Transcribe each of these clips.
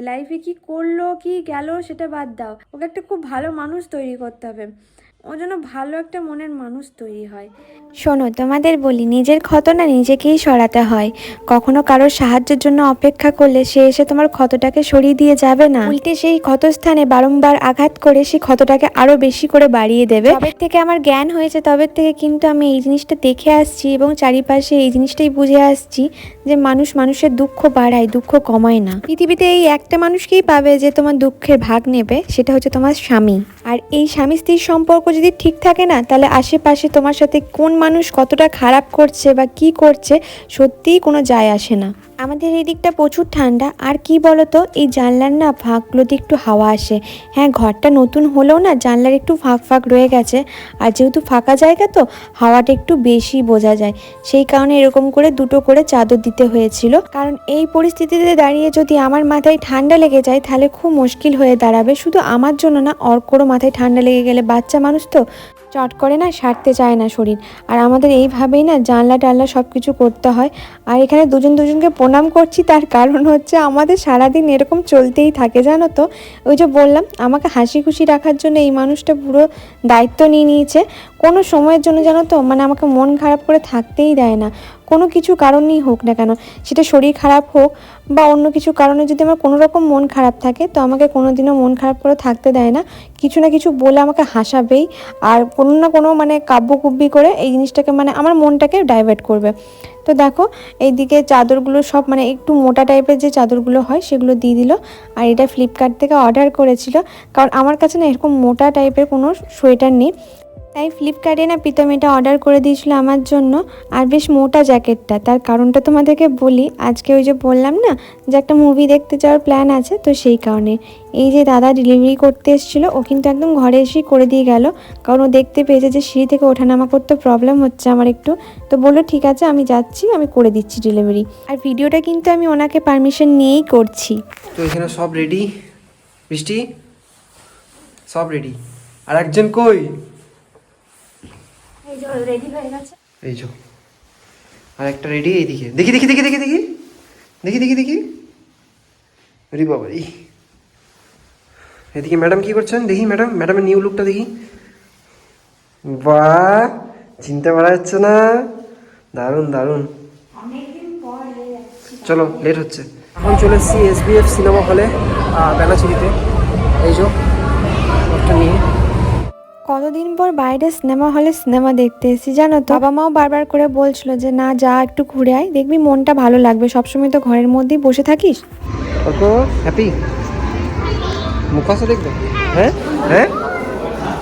লাইফে কি করল কি গেল সেটা বাদ দাও। ওকে একটা খুব ভালো মানুষ তৈরি করতে হবে। ও যেন ভালো একটা মনের মানুষ তৈরি হয়। শোনো তোমাদের বলি নিজের ক্ষত না নিজেকেই সরাতে হয়। কখনো কারোর সাহায্যের জন্য অপেক্ষা করলে সে এসে তোমার ক্ষতটাকে সরিয়ে দিয়ে যাবে না। উল্টে সেই ক্ষতস্থানে বারংবার আঘাত করে সেই ক্ষতটাকে আরও বেশি করে বাড়িয়ে দেবে। তবে থেকে আমার জ্ঞান হয়েছে তবে থেকে কিন্তু আমি এই জিনিসটা দেখে আসছি এবং চারিপাশে এই জিনিসটাই বুঝে আসছি। যে মানুষ মানুষের দুঃখ বাড়ায়, দুঃখ কমায় না। পৃথিবীতে এই একটা মানুষকেই পাবে যে তোমার দুঃখের ভাগ নেবে, সেটা হচ্ছে তোমার স্বামী। আর এই স্বামী স্ত্রীর সম্পর্ক যদি ঠিক থাকে না, তাহলে আশেপাশে তোমার সাথে কোন মানুষ কতটা খারাপ করছে বা কি করছে, সত্যিই কোনো যায় আসে না। আমাদের এই দিকটা প্রচুর ঠান্ডা। আর কি বলতো, এই জানলার না ফাঁকগুলোতে একটু হাওয়া আসে। হ্যাঁ ঘরটা নতুন হলেও না জানলার একটু ফাঁক ফাঁক রয়ে গেছে। আর যেহেতু ফাঁকা জায়গা তো, হাওয়াটা একটু বেশি বোঝা যায়। সেই কারণে এরকম করে দুটো করে চাদর দিতে হয়েছিল। কারণ এই পরিস্থিতিতে দাঁড়িয়ে যদি আমার মাথায় ঠান্ডা লেগে যায়, তাহলে খুব মুশকিল হয়ে দাঁড়াবে। শুধু আমার জন্য না, অর্করও মাথায় ঠান্ডা লেগে গেলে বাচ্চা মানুষ তো। চট করে না সারতে চায় না শরীর। আর আমাদের এইভাবেই না জানলা টানলা সব কিছু করতে হয়। আর এখানে দুজন দুজনকে প্রণাম করছি, তার কারণ হচ্ছে আমাদের সারাদিন এরকম চলতেই থাকে, জানো তো? ওই যে বললাম, আমাকে হাসি খুশি রাখার জন্য এই মানুষটা পুরো দায়িত্ব নিয়ে নিয়েছে। কোনো সময়ের জন্য জানো তো মানে আমাকে মন খারাপ করে থাকতেই দেয় না। কোনো কিছু কারণেই হোক না কেন, সেটা শরীর খারাপ হোক বা অন্য কিছু কারণে যদি আমার কোনো রকম মন খারাপ থাকে, তো আমাকে কোনোদিনও মন খারাপ করে থাকতে দেয় না। কিছু না কিছু বলে আমাকে হাসাবেই, আর কোনো না কোনো মানে কাব্যকুব্বি করে এই জিনিসটাকে মানে আমার মনটাকে ডাইভার্ট করবে। তো দেখো, এইদিকে চাদরগুলো সব মানে একটু মোটা টাইপের যে চাদরগুলো হয়, সেগুলো দিয়ে দিল। আর এটা ফ্লিপকার্ট থেকে অর্ডার করেছিল, কারণ আমার কাছে না এরকম মোটা টাইপের কোনো সোয়েটার নেই। তাই ফ্লিপকার্টে না প্রীতম এটা অর্ডার করে দিয়েছিল আমার জন্য, আর বেশ মোটা জ্যাকেটটা। তার কারণটা তোমাদেরকে বলি, আজকে ওই যে বললাম না, যে একটা মুভি দেখতে যাওয়ার প্ল্যান আছে, তো সেই কারণে। এই যে দাদা ডেলিভারি করতে এসেছিল, ও কিন্তু একদম ঘরে এসেই করে দিয়ে গেল, কারণ ও দেখতে পেয়েছে যে সিঁড়ি থেকে ওঠানামা করতে প্রবলেম হচ্ছে আমার একটু। তো বলল, ঠিক আছে, আমি যাচ্ছি, আমি করে দিচ্ছি ডেলিভারি আর ভিডিওটা কিন্তু আমি ওনাকে পারমিশন নিয়েই করছি। তো এখানে সব রেডি বৃষ্টি সব রেডি আর একজন কই? এই যে রেডি হয়ে গেছে। এই যো। আর একটা রেডি এইদিকে দেখি দেখি দেখি দেখি দেখি। দেখি দেখি দেখি। আরে বাবা এই। এদিকে ম্যাডাম কি করছেন? দেখি ম্যাডাম ম্যাডামের নিউ লুকটা দেখি। বাহ চিনতে পারা যাচ্ছে না। দারুণ দারুণ। চলো লেট হচ্ছে। এখন চলে এসেছি এস বিএফ সিনেমা হলে বেনাচিরিতে এই যো। কতদিন পর বাইরে সিনেমা হলে সিনেমা দেখতে এসেছি জানো তো? বাবা মাও বারবার করে বলছিল যে, না, যা, একটু ঘুরে আয়। দেখবি মনটা ভালো লাগবে। সবসময় তো ঘরের মধ্যেই বসে থাকিস? হ্যাপি? মুখাসা দেখবে? হ্যাঁ? হ্যাঁ?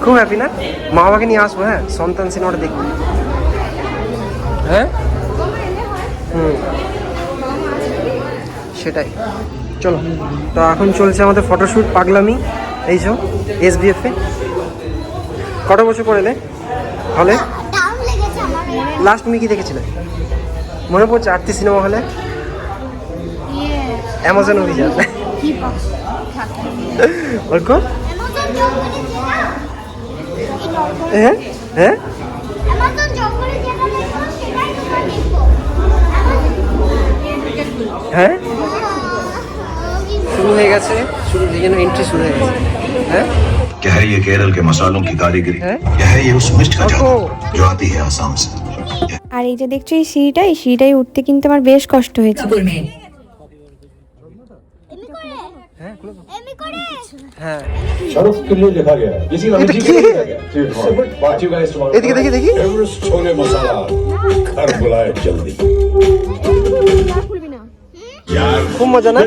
খুব হ্যাপি না? মা বাবাকে নিয়ে আসব হ্যাঁ? সন্তান সিনেমাটা দেখব। হ্যাঁ? হুম। সেটাই। চলো। তো এখন চলছে আমাদের ফটোশ্যুট পাগলামি। এই যে এস কটা বছর পরে এলে হলে? লাস্ট তুমি কি দেখেছিলে? মনে পড়ছে আরতি সিনেমা হলে? অ্যামাজন অভিযান। অর্ক হ্যাঁ হ্যাঁ হ্যাঁ? শুরু হয়ে গেছে। শুরু যেন এন্ট্রি শুরু হয়ে গেছে। হ্যাঁ? क्या है ये केरल के मसालों की कारीगरी? क्या है ये उस मिर्च का जादू जो आती है आसाम से? আর এই যে দেখছ এই সিঁড়িটাই এই সিঁড়িটাই উঠতে কিন্তু আমার বেশ কষ্ট হয়েছে। এদিকে খুব মজা না?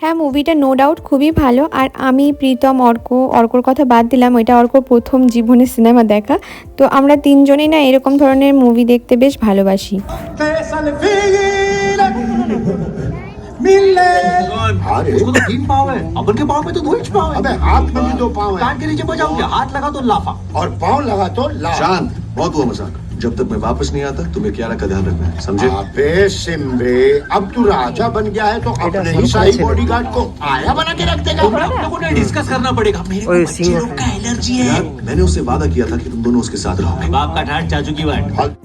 হ্যাঁ মুভিটা নো ডাউট খুবই ভালো। আর আমি প্রীতম অর্ক অর্কর কথা বাদ দিলাম ওইটা অর্কর প্রথম জীবনে সিনেমা দেখা। তো আমরা তিনজনেই না এরকম ধরনের মুভি দেখতে বেশ ভালোবাসি। তো লাফা। আর লাগা তো লাফা। বহুত दो इंच पाव है अबे हाथ में भी दो पाँव कान है के नीचे बजाओगे हाथ लगा तो लाफा और पाँव लगा तो लाल शांत बहुत हुआ मजाक जब तक मैं वापस नहीं आता तुम्हें कियारा का ध्यान रखना है समझे अबे सिमरे अब तू राजा बन गया है तो बेटा, अपने सब ही शाही अच्छे थे। बॉडीगार्ड को आया बना के रख देगा लोगों ने डिस्कस करना पड़ेगा मेरे ওই সিং एलर्जी है यार मैंने उससे वादा किया था कि तुम दोनों उसके साथ रहोगे बाप का ठाट चाचू की वाट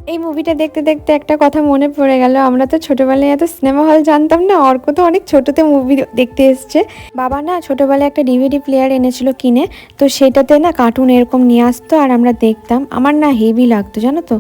এই মুভিটা দেখতে দেখতে একটা কথা মনে পড়ে গেল আমরা তো ছোটবেলায় এত সিনেমা হল জানতাম না অর্ক তো অনেক ছোটতে মুভি দেখতে এসছে বাবা না ছোটবেলায় একটা ডিভিডি প্লেয়ার এনেছিল কিনে তো সেটাতে না কার্টুন এরকম নিয়ে আসতো আর আমরা দেখতাম আমার না হেভি লাগতো জানো তো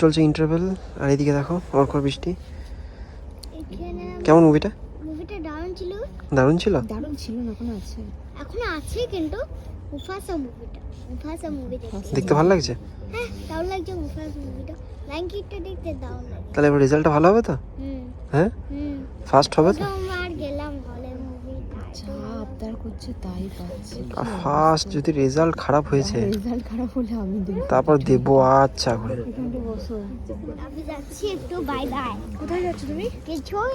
চলছে ইন্টারভেল আর এদিকে দেখো অর্কর বৃষ্টি। কেমন মুভিটা মুভিটা দারুণ ছিল। দারুণ ছিল? এখনও আছে। কিন্তু মুফাসা মুভিটা মুফাসা মুভি দেখতে। ভালো লাগছে? হ্যাঁ দারুণ লাগছে মুফাসা মুভিটা ল্যাঙ্কিটটা দেখতে দারুণ লাগছে। তাহলে এবার রেজাল্টটা ভালো হবে তো? হুম। হ্যাঁ? ফার্স্ট হবে তো সোমবার গেলাম হলে মুভি ফার্স্ট যদি রেজাল্ট খারাপ হয়েছে তারপর দেবো আচ্ছা করে। আমি যাচ্ছি একটু বাই বাই কোথায় যাচ্ছ তুমি? কিছুই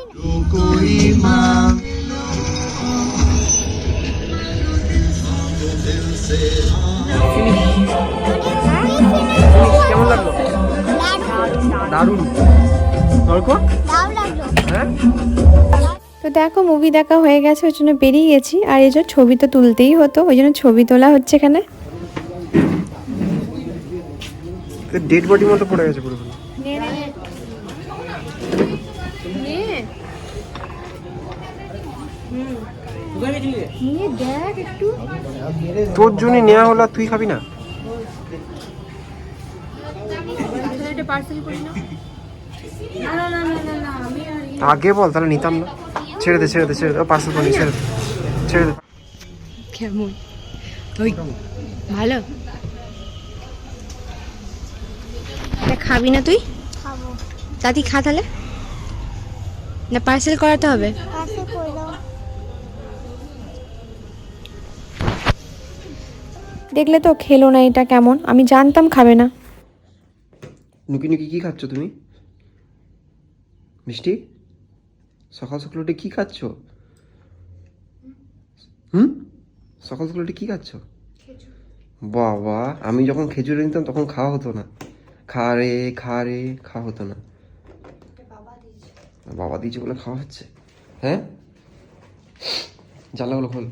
না। কেমন লাগল? দারুণ। অর্ক দারুণ লাগল। হ্যাঁ? তো দেখো মুভি দেখা হয়ে গেছে ওই জন্য বেরিয়ে গেছি। আর এই যে ছবি তো তুলতেই হতো ওই জন্য ছবি তোলা হচ্ছে এখানে। ডেড বডি মতো পড়ে গেছে পুরোপুরি। তোর জন্য নেওয়া হলো তুই খাবি না। আগে বল তাহলে নিতাম না। ছেড়ে দে ছেড়ে দে ছেড়ে দে। পার্সেল করে ছেড়ে দে। ছেড়ে দে। কেমন? ওই ভালো? এটা খাবি না তুই? খাব। দাদি খা তাহলে। না পার্সেল করাতে হবে? দেখলে তো খেলো না এটা কেমন? আমি জানতাম খাবে না। নুকি নুকি কি খাচ্ছ তুমি? মিষ্টি? সকাল সকাল উঠে কি খাচ্ছ? হুম? সকাল সকাল উঠে কি খাচ্ছ? বাবা আমি যখন খেজুর নিতাম তখন খাওয়া হতো না। খা রে খা রে খাওয়া হতো না। বাবা দিয়েছে। বলে খাওয়া হচ্ছে? হ্যাঁ? জানলাগুলো খোল।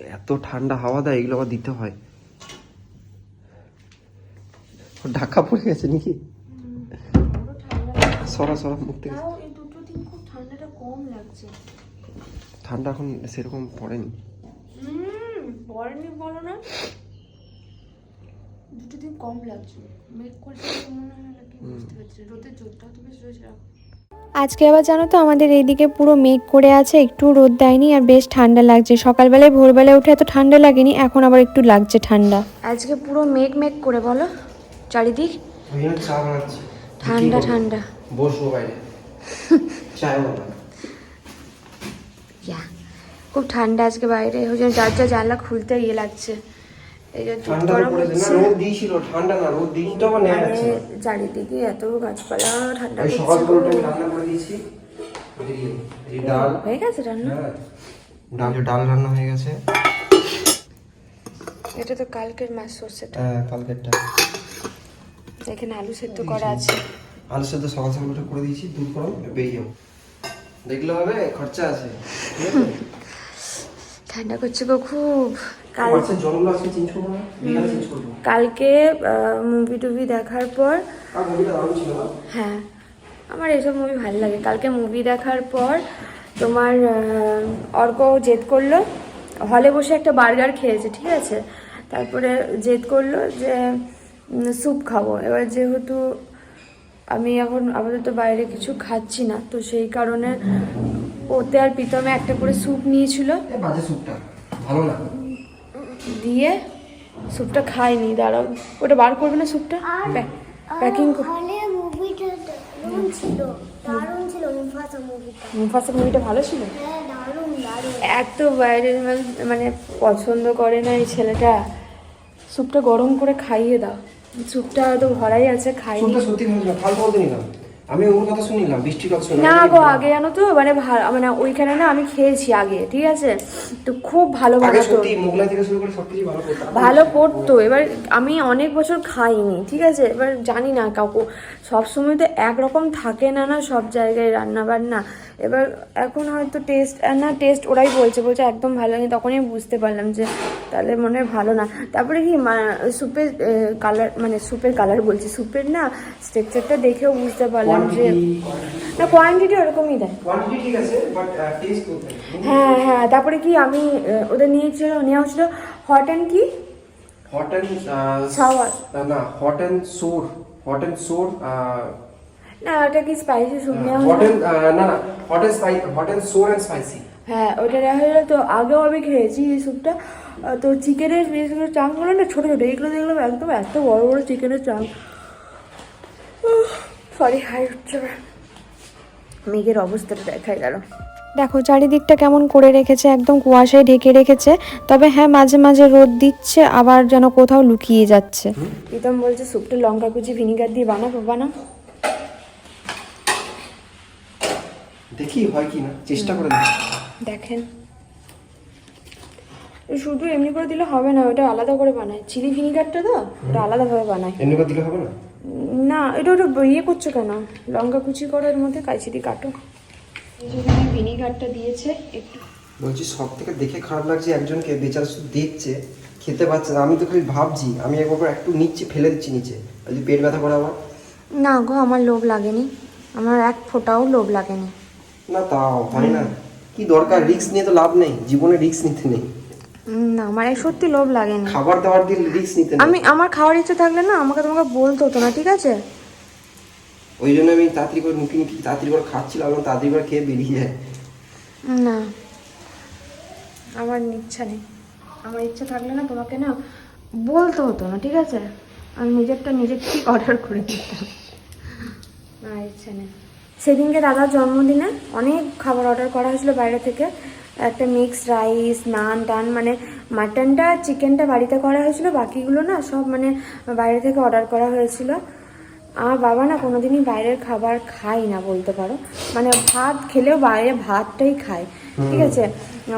এত ঠান্ডা হাওয়া দেয় এগুলো আবার দিতে হয়। ঢাকা পড়ে গেছে নাকি? সরা সরা মুখ থেকে। ঠান্ডা এখন সেরকম পড়েনি? পরেনি বলো না। দুটো দিন কম লাগছে। মেক করতে মনে হয় নাকি বুঝতে পারছি রোদের জোরটাও তো বেশ রয়েছে আজকে আবার জানো তো আমাদের এইদিকে পুরো মেঘ করে আছে একটু রোদ দেয়নি আর বেশ ঠান্ডা লাগছে। সকালবেলায় ভোরবেলায় উঠে এত ঠান্ডা লাগেনি এখন আবার একটু লাগছে ঠান্ডা। আজকে পুরো মেঘ মেঘ করে বলো চারিদিক? ঠান্ডা ঠান্ডা। বসবো বাইরে। খুব ঠান্ডা আজকে বাইরে ওই জন্য যার যা জানলা খুলতে ইয়ে লাগছে। চারিদিকে এত গাছপালা ঠান্ডা করে করে হয়ে গেছে রান্না? হ্যাঁ। ডাল ডাল রান্না হয়ে গেছে। এটা তো কালকের মাছ সর্ষেটা। হ্যাঁ কালকেরটা। এখানে আলু সেদ্ধ করা আছে। আলু সেদ্ধ সকাল সকাল করে দিয়েছি দুধ গরম বেরিয়ে দেখলে হবে খরচা আছে। ঠিক আছে? ঠান্ডা করছে গো খুব। কালকে মুভি টুভি দেখার পর হ্যাঁ। আমার এসব মুভি ভালো লাগে। কালকে মুভি দেখার পর তোমার অর্ক জেদ করল। হলে বসে একটা বার্গার খেয়েছে ঠিক আছে? তারপরে জেদ করল যে স্যুপ খাব। এবার যেহেতু আমি এখন আপাতত বাইরে কিছু খাচ্ছি না তো সেই কারণে ওতে আর প্রীতমে একটা করে স্যুপ নিয়েছিল। ভালো না। দিয়ে স্যুপটা খাইনি দাঁড়াও। ওটা বার করবে না স্যুপটা? প্যাকিং হলে মুভিটা দারুণ ছিল দারুণ ছিল মুফাসা মুভিটা। ভালো ছিল? হ্যাঁ দারুণ দারুণ। এত বাইরের মানে- পছন্দ করে না এই ছেলেটা। স্যুপটা গরম করে খাইয়ে দাও। স্যুপটা তো ভরাই আছে খাইয়ে আমি ওর কথা শুনিলাম বৃষ্টির কথা শুনলাম। না গো আগে জানো তো মানে মানে ওইখানে না আমি খেয়েছি আগে ঠিক আছে? তো খুব ভালো বানাতো। মোগলাই থেকে শুরু করে সবকিছু ভালো করতো। ভালো করতো। এবার আমি অনেক বছর খাইনি ঠিক আছে? এবার জানি না কাউকে। সবসময় তো একরকম থাকে না না সব জায়গায় রান্না বান্না এবার এখন হয়তো টেস্ট না টেস্ট ওরাই বলছে বলছে একদম ভালো নেই তখনই বুঝতে পারলাম যে তাহলে মনে হয় ভালো না। তারপরে কি সুপের কালার মানে সুপের কালার বলছি সুপের না স্ট্রাকচারটা দেখেও বুঝতে পারলাম যে না কোয়ান্টিটি ওরকমই দেয়। হ্যাঁ হ্যাঁ তারপরে কি আমি ওদের নিয়েছিল নেওয়া হচ্ছিল হট অ্যান্ড কি? Hot and. না hot and sour hot and sour না ওটা কি স্পাইসি স্যুপ নেওয়া হট হলো না না hot and spice hot and sour and spicy হ্যাঁ ওটা নেওয়া হলো তো আগেও আমি খেয়েছি এই স্যুপটা তো চিকেনের জিনিসগুলো চাংগুলো না ছোটো ছোটো এইগুলো দেখলাম একদম এত বড় বড় চিকেনের চাং সরি হাই না। মেঘের অবস্থাটা দেখাই গেল। দেখো চারিদিকটা কেমন করে রেখেছে একদম কুয়াশায় ঢেকে রেখেছে তবে হ্যাঁ মাঝে মাঝে রোদ দিচ্ছে আবার যেন কোথাও লুকিয়ে যাচ্ছে। প্রীতম বলছে স্যুপটা লঙ্কা কুচি ভিনিগার দিয়ে বানাবো বানাও। দেখি হয় কি না চেষ্টা করে দেখেন। শুধু এমনি করে দিলে হবে না ওটা আলাদা করে বানায়। চিলি ভিনিগারটা তো ওটা আলাদাভাবে বানায়। এমনি করে দিলে হবে না? না এটা ওটা ইয়ে করছ কেন? লঙ্কা কুচি করো এর মধ্যে কাইচি দিয়ে কাটো। এই যে এখানে ভিনিগারটা দিয়েছে একটু। বলছি সব থেকে দেখে খারাপ লাগছে একজনকে বেচারা শুধু দেখছে খেতে পারছে না। আমি তো খালি ভাবছি আমি একবার একটু নিচ্ছি ফেলে দিচ্ছি নিচে। যদি পেট ব্যথা করে আমার না গো আমার লোভ লাগেনি। আমার এক ফোঁটাও লোভ লাগেনি। না তাও হয় না? কি দরকার? রিস্ক নিয়ে তো লাভ নেই জীবনে রিস্ক নিতে নেই। না আমার এই সত্যি লোভ লাগে না খাবার দাবার দিয়ে রিস্ক নিতে আমি আমার খাওয়ার ইচ্ছে থাকলে না আমাকে তোমাকে বলতে হতো না ঠিক আছে? ওই জন্য আমি তাড়াতাড়ি করে মুখে মুখে তাড়াতাড়ি করে খাচ্ছিলাম এবং তাড়াতাড়ি করে খেয়ে বেরিয়ে যায় না আমার ইচ্ছা নেই। আমার ইচ্ছা থাকলে না তোমাকে না বলতে হতো না ঠিক আছে? আমি নিজেরটা নিজের ঠিক অর্ডার করে দিতাম? আমার ইচ্ছা নেই। সেদিনকে দাদার জন্মদিনে অনেক খাবার অর্ডার করা হয়েছিল বাইরে থেকে। একটা মিক্সড রাইস নান টান মানে মাটনটা চিকেনটা বাড়িতে করা হয়েছিল। বাকিগুলো না সব মানে বাইরে থেকে অর্ডার করা হয়েছিল। আমার বাবা না কোনোদিনই বাইরের খাবার খায় না বলতে পারো। মানে ভাত খেলেও বাইরে ভাতটাই খায়। ঠিক আছে?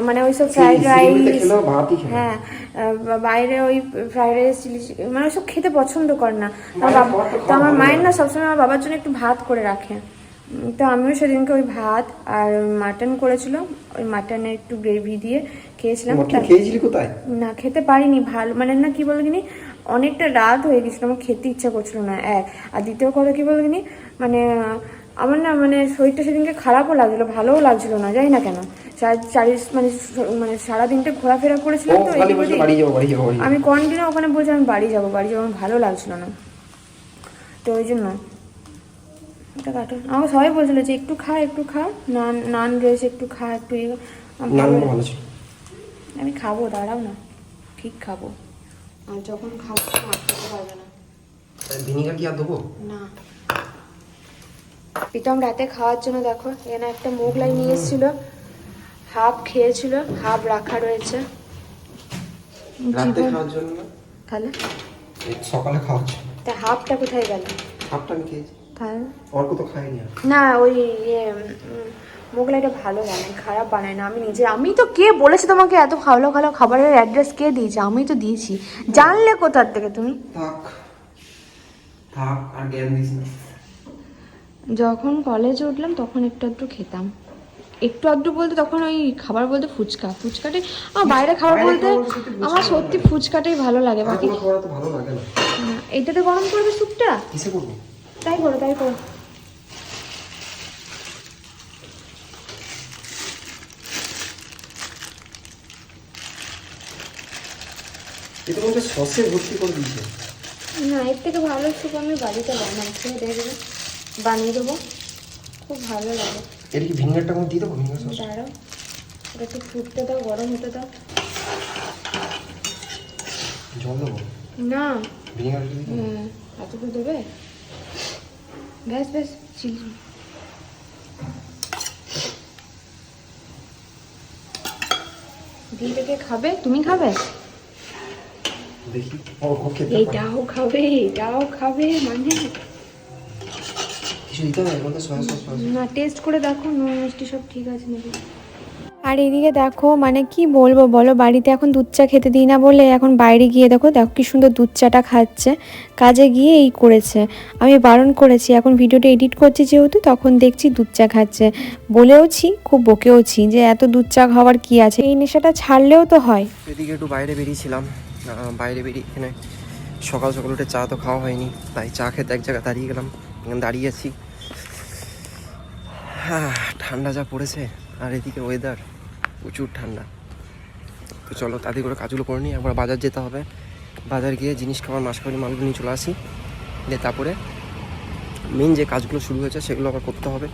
মানে ওইসব ফ্রাইড শিলিগুড়িতে রাইস। হ্যাঁ বাইরে ওই ফ্রাইড রাইস চিলি মানে ওইসব খেতে পছন্দ করে না। তো আমার মায়ের না সবসময় আমার বাবার জন্য একটু ভাত করে রাখে। তো আমিও সেদিনকে ওই ভাত আর মাটন করেছিল ওই মাটনে একটু গ্রেভি দিয়ে খেয়েছিলাম। খেয়েছিলি কোথায়? না খেতে পারিনি ভালো মানে না কি বলগিনি অনেকটা রাত হয়ে গেছিল আমার খেতে ইচ্ছা করছিল না এক। আর দ্বিতীয় কথা কি বলগিনি মানে আমার না মানে শরীরটা সেদিনকে খারাপও লাগছিল ভালোও লাগছিল না জানি না কেন। চার মানে মানে সারাদিনটা ঘোরাফেরা করেছিলাম তো। আমি কন্টিনিউ ওখানে বলছি আমি বাড়ি যাব বাড়ি যাব আমার ভালো লাগছিল না। তো ওই জন্য এটা কাটো আমাকে সবাই বলছিল যে একটু খা একটু খা। নান নান রয়েছে একটু খা একটু ইয়ে আমি ভালো ছিল। আমি খাব দাঁড়াও না। ঠিক খাব। আর যখন খাব আর পারবে না। ভিনিগার কি আর দেবো? না। প্রীতম রাতে খাওয়ার জন্য দেখো এখানে একটা মোগলাই নিয়ে এসেছিল। হাফ খেয়েছিল হাফ রাখা রয়েছে। রাতে খাওয়ার জন্য? তাহলে? সকালে খাওয়ার তা হাফটা কোথায় গেল? হাফটা আমি খেয়েছি। অর্ক তো খাইনি না ওই ইয়ে মোগলাইটা ভালো বানায় খারাপ বানায় না। আমি নিজে আমি তো কে বলেছে তোমাকে এত ভালো ভালো খাবারের অ্যাড্রেস কে দিয়েছে? আমি তো দিয়েছি। জানলে কোথার থেকে তুমি? থাক থাক আর জ্ঞান দিস না। যখন কলেজে উঠলাম তখন একটু একটু খেতাম। একটু আধটু বলতে তখন ওই খাবার বলতে ফুচকা। ফুচকাটাই আমার বাইরে খাবার বলতে আমার সত্যি ফুচকাটাই ভালো লাগে। বাকি এটাতে গরম করবে স্যুপটা? কিসে করব? তাই করো তাই করো। এতে মধ্যে সসে ভর্তি করে দিয়েছে। না এর থেকে ভালো স্যুপ আমি বাড়িতে বানাই খেয়ে দেখবে বানিয়ে দেবো। খুব ভালো লাগে। এটা কি ভিনেগারটা আমি দিয়ে দেবো ভিনেগার সস? দাঁড়াও ওটা একটু ফুটতে দাও গরম হতে দাও। জল দেবো? না। দেবো? হুম এতটুকু দেবে? ব্যাস ব্যাস চিলি দিলে কে খাবে? তুমি খাবে? দেখি ও ও খেতে এটাও খাবে এটাও খাবে মানে? কিছু দিতে হবে? না টেস্ট করে দেখো নুন মিষ্টি সব ঠিক আছে নাকি? আর এদিকে দেখো মানে কি বলব বলো, বাড়িতে এখন দুধ চা খেতে দিই না বলে এখন বাইরে গিয়ে দেখো দেখো কি সুন্দর দুধ চাটা খাচ্ছে, কাজে গিয়ে এই করেছে। আমি বারণ করেছি, এখন ভিডিওটা এডিট করছি যেহেতু, তখন দেখছি দুধ চা খাচ্ছে। বলেওছি, খুব বকেওছি যে এত দুধ চা খাওয়ার কি আছে? এই নেশাটা ছাড়লেও তো হয়। এদিকে একটু বাইরে বেরিয়েছিলাম বাইরে বেরিয়ে এখানে সকাল সকাল উঠে চা তো খাওয়া হয়নি, তাই চা খেতে এক জায়গায় দাঁড়িয়ে গেলাম, এখানে দাঁড়িয়ে আছি। হ্যাঁ ঠান্ডা যা পড়েছে, আর এদিকে ওয়েদার প্রচুর ঠান্ডা। তো চলো তাদের করে কাজগুলো করে নিই, একবার বাজার যেতে হবে। বাজার গিয়ে জিনিস খাবার খাবারের মালগুলো নিয়ে চলে আসি। দিয়ে তারপরে মেন যে কাজগুলো শুরু হয়েছে সেগুলো আবার করতে হবে।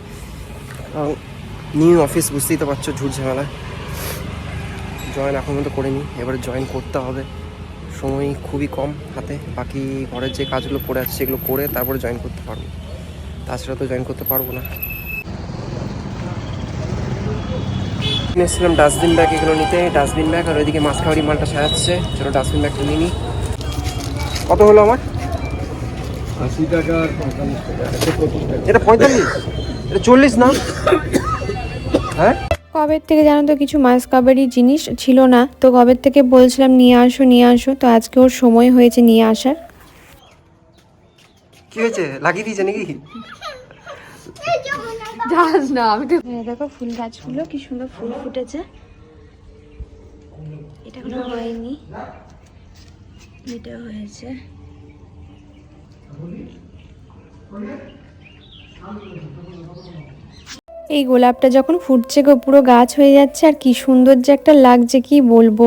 নিউ অফিস বুঝতেই তো পারছ ঝুট ঝামেলা। জয়েন এখন পর্যন্ত করিনি, এবারে জয়েন করতে হবে। সময় খুবই কম হাতে, বাকি ঘরের যে কাজগুলো পড়ে আছে সেগুলো করে তারপরে জয়েন করতে পারব। তাছাড়া তো জয়েন করতে পারব না। এসেছিলাম ডাস্টবিন ব্যাগ এগুলো নিতে। ডাস্টবিন ব্যাগ আর ওইদিকে মাছ খাওয়ারি মালটা সাজাচ্ছে চলো ডাস্টবিন ব্যাগটা নিয়ে নিই। কত হলো আমার? আশি টাকা এটা পঁয়তাল্লিশ? এটা চল্লিশ না? হ্যাঁ? কবের থেকে জানো তো কিছু মাছ কাবারি জিনিস ছিল না। তো কবের থেকে বলছিলাম নিয়ে আসো নিয়ে আসো। তো আজকে ওর সময় হয়েছে নিয়ে আসার। কি হয়েছে? লাগিয়ে দিয়েছে নাকি? যাস না আমি তো দেখো ফুল গাছগুলো কি সুন্দর ফুল ফুটেছে। এটা কোনো হয়নি। এটা হয়েছে। এই গোলাপটা যখন ফুটছে গো পুরো গাছ হয়ে যাচ্ছে আর কি সুন্দর যে একটা লাগছে কি বলব?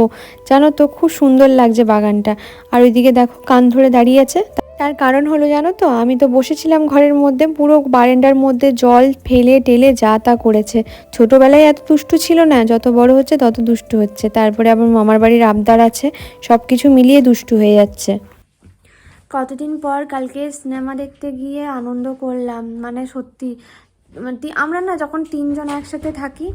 জানো তো খুব সুন্দর লাগছে বাগানটা। আর ওইদিকে দেখো কান ধরে দাঁড়িয়ে আছে। তার কারণ হলো জানো তো, আমি তো বসেছিলাম ঘরের মধ্যে, পুরো বারেন্ডার মধ্যে জল ফেলে টেলে যা তা করেছে। ছোটোবেলায় এত দুষ্টু ছিল না, যত বড় হচ্ছে তত দুষ্টু হচ্ছে। তারপরে আবার মামার বাড়ির আবদার আছে সব কিছু মিলিয়ে দুষ্টু হয়ে যাচ্ছে। কতদিন পর কালকে সিনেমা দেখতে গিয়ে আনন্দ করলাম মানে সত্যি মানে আমরা না যখন তিনজন একসাথে থাকি,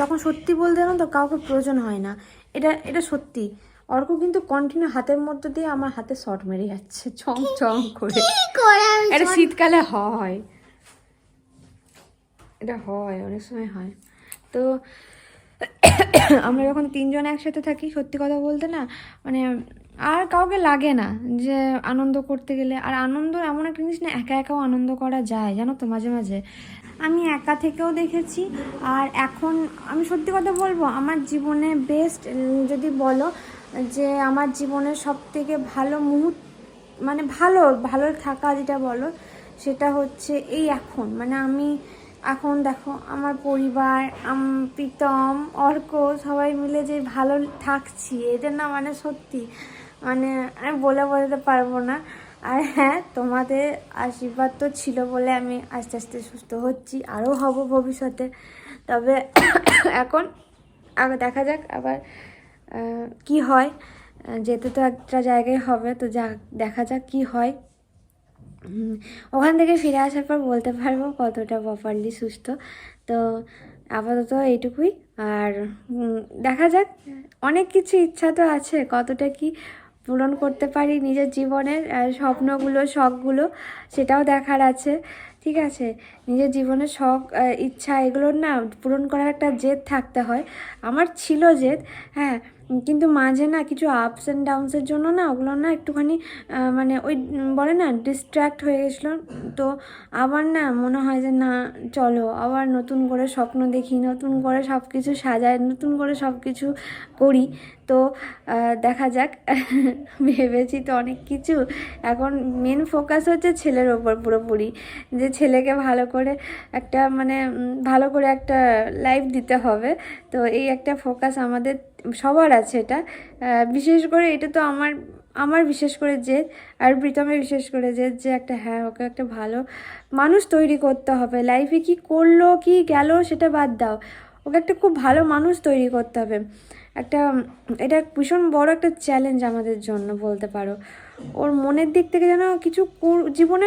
তখন সত্যি বলতে না তো, কাউকে প্রয়োজন হয় না। এটা এটা সত্যি। অর্ক কিন্তু কন্টিনিউ হাতের মধ্যে দিয়ে আমার হাতে শর্ট মেরে যাচ্ছে চম চম করে। করে এটা শীতকালে হয়। এটা হয় অনেক সময় হয়। তো আমরা যখন তিনজন একসাথে থাকি সত্যি কথা বলতে না মানে আর কাউকে লাগে না যে আনন্দ করতে গেলে। আর আনন্দ এমন একটা জিনিস না একা একাও আনন্দ করা যায় জানো তো মাঝে মাঝে। আমি একা থেকেও দেখেছি আর এখন আমি সত্যি কথা বলব আমার জীবনে বেস্ট যদি বলো যে আমার জীবনের সব থেকে ভালো মুহূর্ত মানে ভালো ভালো থাকা যেটা বলো, সেটা হচ্ছে এই এখন। মানে আমি এখন দেখো, আমার পরিবার প্রীতম, অর্ক, সবাই মিলে যে ভালো থাকছি এটা না মানে সত্যি মানে আমি বলে বোঝাতে পারব না। আর হ্যাঁ তোমাদের আশীর্বাদ তো ছিল বলে আমি আস্তে আস্তে সুস্থ হচ্ছি, আরও হব ভবিষ্যতে। তবে এখন দেখা যাক, আবার কি হয়? যেতে তো একটা জায়গায় হবে, তো যা, দেখা যাক কি হয়। ওখান থেকে ফিরে আসার পর বলতে পারব কতটা প্রপারলি সুস্থ। তো আপাতত এইটুকুই। আর দেখা যাক। অনেক কিছু ইচ্ছা তো আছে, কতটা কি পূরণ করতে পারি নিজের জীবনের স্বপ্নগুলো, শখগুলো সেটাও দেখার আছে। ঠিক আছে, নিজের জীবনের শখ ইচ্ছা এগুলোর না পূরণ করার একটা জেদ থাকতে হয়। আমার ছিল জেদ হ্যাঁ কিন্তু মাঝে না কিছু আপস অ্যান্ড ডাউনসের জন্য না ওগুলো না একটুখানি মানে ওই বলে না ডিস্ট্র্যাক্ট হয়ে গেছিল। তো আবার না মনে হয় যে না, চলো আবার নতুন করে স্বপ্ন দেখি, নতুন করে সব কিছু সাজাই, নতুন করে সব কিছু করি। তো দেখা যাক। ভেবেছি তো অনেক কিছু। এখন মেন ফোকাস হচ্ছে ছেলের ওপর পুরোপুরি। যে ছেলেকে ভালো করে একটা মানে ভালো করে একটা লাইফ দিতে হবে। তো এই একটা ফোকাস আমাদের, সবার আছে এটা। বিশেষ করে এটা তো আমার আমার বিশেষ করে জেদ আর প্রীতমের বিশেষ করে জেদ যে একটা হ্যাঁ ওকে একটা ভালো মানুষ তৈরি করতে হবে। লাইফে কি করল, কি গেল, সেটা বাদ দাও। ওকে একটা খুব ভালো মানুষ তৈরি করতে হবে। একটা, এটা ভীষণ বড় একটা চ্যালেঞ্জ আমাদের জন্য বলতে পারো। ওর মনের দিক থেকে যেন কিছু জীবনে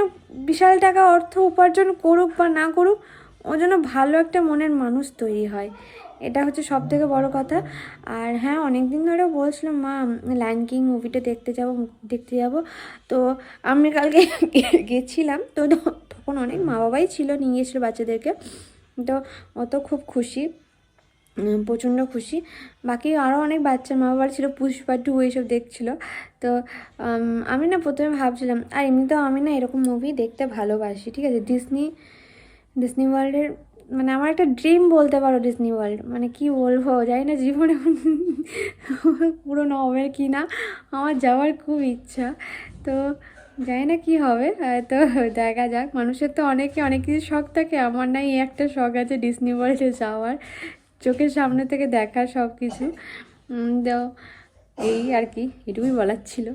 বিশাল টাকা অর্থ উপার্জন করুক বা না করুক, ও যেন ভালো একটা মনের মানুষ তৈরি হয়। এটা হচ্ছে সব থেকে বড় কথা। আর হ্যাঁ অনেক দিন ধরে বলছিলাম, মা লায়ন কিং মুভিটা দেখতে যাব দেখতে যাব। তো আমি কালকে গেছিলাম, তো তখন অনেক মা বাবাই ছিল, নিয়ে গেছিল বাচ্চাদেরকে। তো ও তো খুব খুশি। প্রচণ্ড খুশি। বাকি আরও অনেক বাচ্চা মা বাবার ছিল পুষ্পা টু এইসব দেখছিলো। তো আমি না প্রথমে ভাবছিলাম, আর এমনিতেও আমি না এরকম মুভি দেখতে ভালোবাসি, ঠিক আছে? ডিসনি ডিসনি ওয়ার্ল্ডের মানে আমার একটা ড্রিম বলতে পারো ডিসনি ওয়ার্ল্ড মানে কি বলব, জানি না জীবনে পুরো নবের কি না আমার যাওয়ার খুব ইচ্ছা। তো, জানি না কি হবে তো দেখা যাক। মানুষের তো অনেকে, অনেক কিছু শখ থাকে, আমার না এই একটা শখ আছে ডিসনি ওয়ার্ল্ডে যাওয়ার। চোখের সামনে থেকে দেখা সব কিছু তো এই আর কি এটুকুই বলার ছিল।